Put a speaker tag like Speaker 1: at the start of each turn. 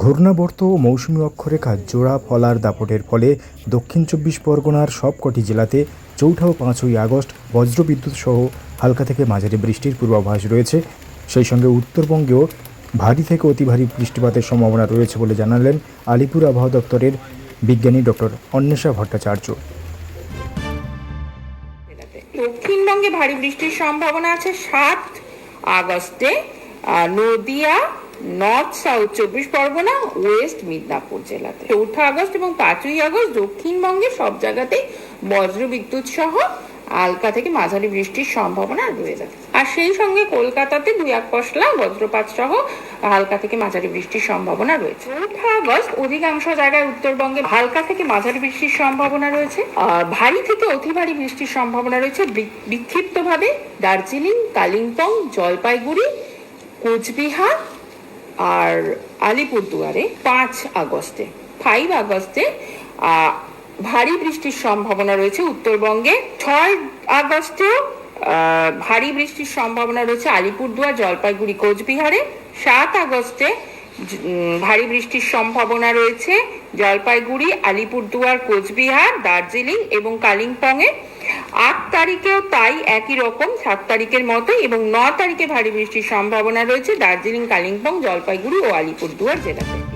Speaker 1: ঘূর্ণাবর্ত ও মৌসুমী অক্ষরেখা জোড়া ফলার দাপটের ফলে দক্ষিণ চব্বিশ পরগনার সবকটি জেলাতে চৌঠা ও পাঁচই আগস্ট বজ্রবিদ্যুৎ সহ হালকা থেকে মাঝারি বৃষ্টির পূর্বাভাস রয়েছে। সেই সঙ্গে উত্তরবঙ্গেও ভারী থেকে অতি ভারী বৃষ্টিপাতের সম্ভাবনা রয়েছে বলে জানালেন আলিপুর আবহাওয়া দপ্তরের বিজ্ঞানী ডক্টর অন্বেষা ভট্টাচার্য।
Speaker 2: দক্ষিণবঙ্গে ভারী বৃষ্টির সম্ভাবনা আছে সাত আগস্টে নদিয়া নর্থ সাউথ চব্বিশ পরগনা ওয়েস্ট মিদনাপুর জেলাতে। চৌঠা আগস্ট এবং পাঁচই আগস্ট দক্ষিণবঙ্গে সব জায়গাতেই বজ্রবিদ্যুৎ সহ হালকা থেকে মাঝারি বৃষ্টির সম্ভাবনা রয়েছে আর সেই সঙ্গে কলকাতাতে দুই এক পশলা বজ্রপাত সহ হালকা থেকে মাঝারি বৃষ্টির সম্ভাবনা রয়েছে। চৌঠা আগস্ট অধিকাংশ জায়গায় উত্তরবঙ্গে হালকা থেকে মাঝারি বৃষ্টির সম্ভাবনা রয়েছে। ভারী থেকে অতি ভারী বৃষ্টির সম্ভাবনা রয়েছে বিক্ষিপ্তভাবে দার্জিলিং, কালিম্পং, জলপাইগুড়ি, কোচবিহার আর আলিপুরদুয়ারে পাঁচ আগস্টে ফাইভ আগস্টে ভারী বৃষ্টির সম্ভাবনা রয়েছে উত্তরবঙ্গে, ছয় আগস্টেও ভারী বৃষ্টির সম্ভাবনা রয়েছে আলিপুরদুয়ার, জলপাইগুড়ি, কোচবিহারে, সাত আগস্টে ভারী বৃষ্টির সম্ভাবনা রয়েছে জলপাইগুড়ি, আলিপুরদুয়ার, কোচবিহার, দার্জিলিং এবং কালিম্পংয়ে। আট তারিখেও তাই একই রকম, সাত তারিখের মতো এবং ন তারিখে ভারী বৃষ্টির সম্ভাবনা রয়েছে দার্জিলিং, কালিম্পং, জলপাইগুড়ি ও আলিপুরদুয়ার জেলাতে।